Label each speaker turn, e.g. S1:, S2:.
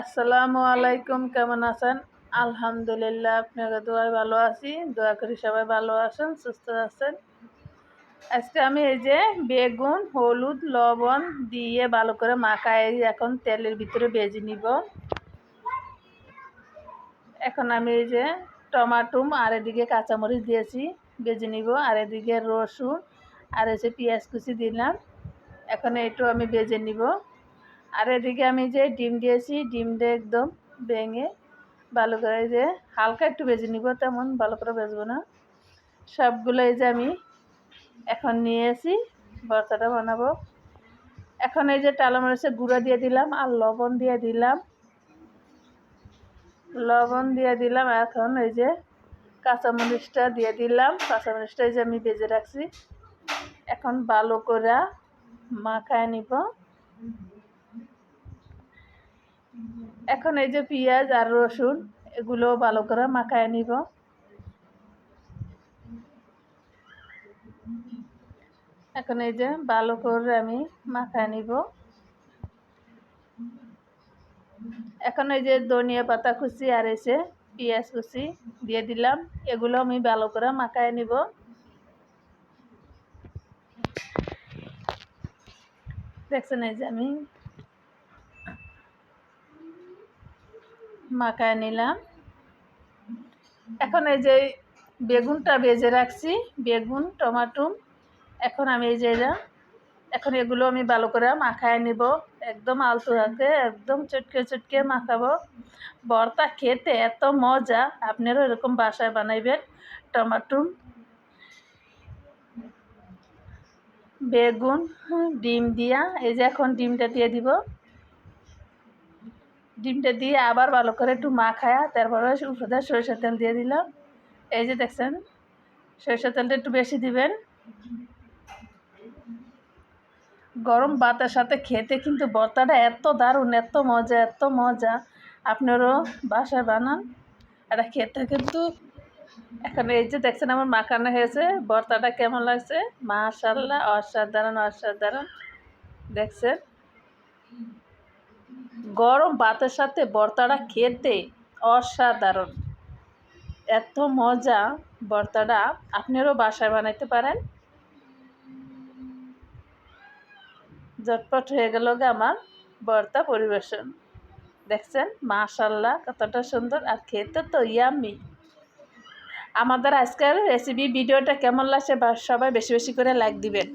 S1: আসসালামু আলাইকুম, কেমন আছেন? আলহামদুলিল্লাহ, আপনাকে দোয়ায় ভালো আছি। দোয়া করি সবাই ভালো আছেন, সুস্থ আছেন। আজকে আমি এই যে বেগুন, হলুদ, লবণ দিয়ে ভালো করে মাখাই এখন তেলের ভিতরে বেজে নিব। এখন আমি এই যে টমাটুম আর এদিকে কাঁচামরিচ দিয়েছি বেজে নিব। আর এদিকে রসুন আর এসে পেঁয়াজ কুচি দিলাম। এখন একটু আমি বেজে নিব। আর এদিকে আমি যে ডিম দিয়েছি ডিমটা একদম ভেঙে ভালো করে যে হালকা একটু বেজে নিব, তেমন ভালো করে বেজবো না। সবগুলো এই যে আমি এখন নিয়েছি ভর্তাটা বানাবো। এখন এই যে টালা মরিচের গুঁড়া দিয়ে দিলাম আর লবণ দিয়ে দিলাম। লবণ দিয়ে দিলাম, এখন এই যে কাঁচামরিচটা দিয়ে দিলাম। কাঁচামরিচটা এই যে আমি বেজে রাখছি। এখন ভালো করে মাখায় নিব। এখন এই যে পেঁয়াজ আর রসুন, এগুলো ভালো করে মাখায় নিব। এখন এই যে ভালো করে আমি মাখায় নিব। এখন এই যে ধনিয়া পাতা কুচি আর এসে পেঁয়াজ কুচি দিয়ে দিলাম, এগুলো আমি ভালো করে মাখায় নিব। দেখছেন এই যে আমি মাখায় নিলাম। এখন এই যে বেগুনটা ভেজে রাখছি, বেগুন, টমাটো। এখন আমি এই যে এখন এগুলো আমি ভালো করে মাখায় নিব। একদম আলতু হাতে একদম চটকে চটকে মাখাবো। ভর্তা খেতে এত মজা আপনারও এরকম বাসায় বানাইবেন টমাটো। বেগুন, ডিম দিয়া, এই যে এখন ডিমটা দিয়ে দিব। ডিমটা দিয়ে আবার ভালো করে একটু মাখায়া তারপরে উপরে সরিষার তেল দিয়ে দিলাম। এই যে দেখছেন, সরিষার তেলটা একটু বেশি দিবেন। গরম ভাতের সাথে খেতে কিন্তু ভর্তাটা এত দারুণ, এত মজা এত মজা। আপনারও বাসায় বানান, এটা খেতে কিন্তু এখন এই যে দেখছেন আমার মাখানো হয়েছে ভর্তাটা কেমন লাগছে? মাশাল্লাহ অসাধারণ অসাধারণ। দেখছেন? গরম ভাতের সাথে ভর্তাটা খেতে অসাধারণ। এত মজা ভর্তাটা আপনারও বাসায় বানাইতে পারেন। ঝটপট হয়ে গেল গে আমার ভর্তা পরিবেশন। দেখছেন? মাশাল্লাহ কতটা সুন্দর। আর খেতে তো ইয়ামি। আমাদের আজকের রেসিপি ভিডিওটা কেমন লাগছে সবাই বেশি বেশি করে লাইক দিবেন।